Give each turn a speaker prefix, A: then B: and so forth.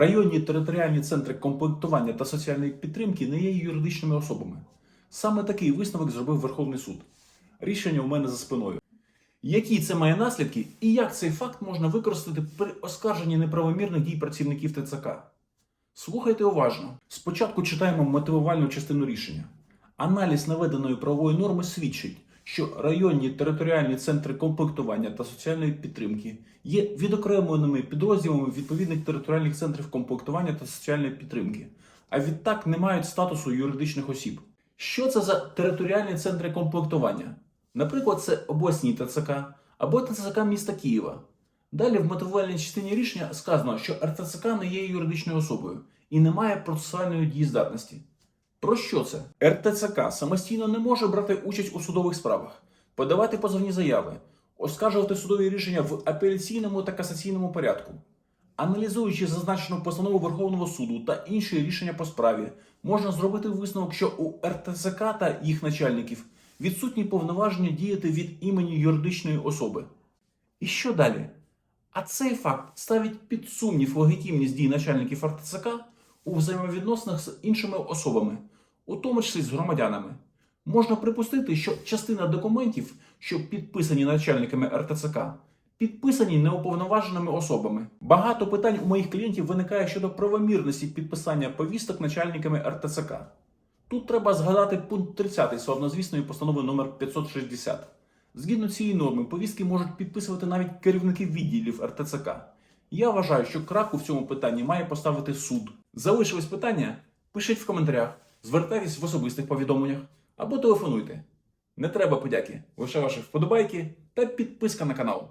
A: Районні територіальні центри комплектування та соціальної підтримки не є юридичними особами. Саме такий висновок зробив Верховний суд. Рішення у мене за спиною. Які це має наслідки і як цей факт можна використати при оскарженні неправомірних дій працівників ТЦК? Слухайте уважно. Спочатку читаємо мотивувальну частину рішення. Аналіз наведеної правової норми свідчить, що районні територіальні центри комплектування та соціальної підтримки є відокремленими підрозділами відповідних територіальних центрів комплектування та соціальної підтримки, а відтак не мають статусу юридичних осіб. Що це за територіальні центри комплектування? Наприклад, це обласні ТЦК або ТЦК міста Києва. Далі в мотивувальній частині рішення сказано, що РТЦК не є юридичною особою і не має процесуальної дієздатності. Про що це? РТЦК самостійно не може брати участь у судових справах, подавати позовні заяви, оскаржувати судові рішення в апеляційному та касаційному порядку. Аналізуючи зазначену постанову Верховного суду та інші рішення по справі, можна зробити висновок, що у РТЦК та їх начальників відсутні повноваження діяти від імені юридичної особи. І що далі? А цей факт ставить під сумнів легітимність дій начальників РТЦК у взаємовідносинах з іншими особами, у тому числі з громадянами. Можна припустити, що частина документів, що підписані начальниками РТЦК, підписані неуповноваженими особами. Багато питань у моїх клієнтів виникає щодо правомірності підписання повісток начальниками РТЦК. Тут треба згадати пункт 30 славнозвісної постанови номер 560. Згідно цієї норми, повістки можуть підписувати навіть керівники відділів РТЦК. Я вважаю, що краку в цьому питанні має поставити суд. Залишились питання? Пишіть в коментарях, звертайтесь в особистих повідомленнях або телефонуйте. Не треба подяки, лише ваші вподобайки та підписка на канал.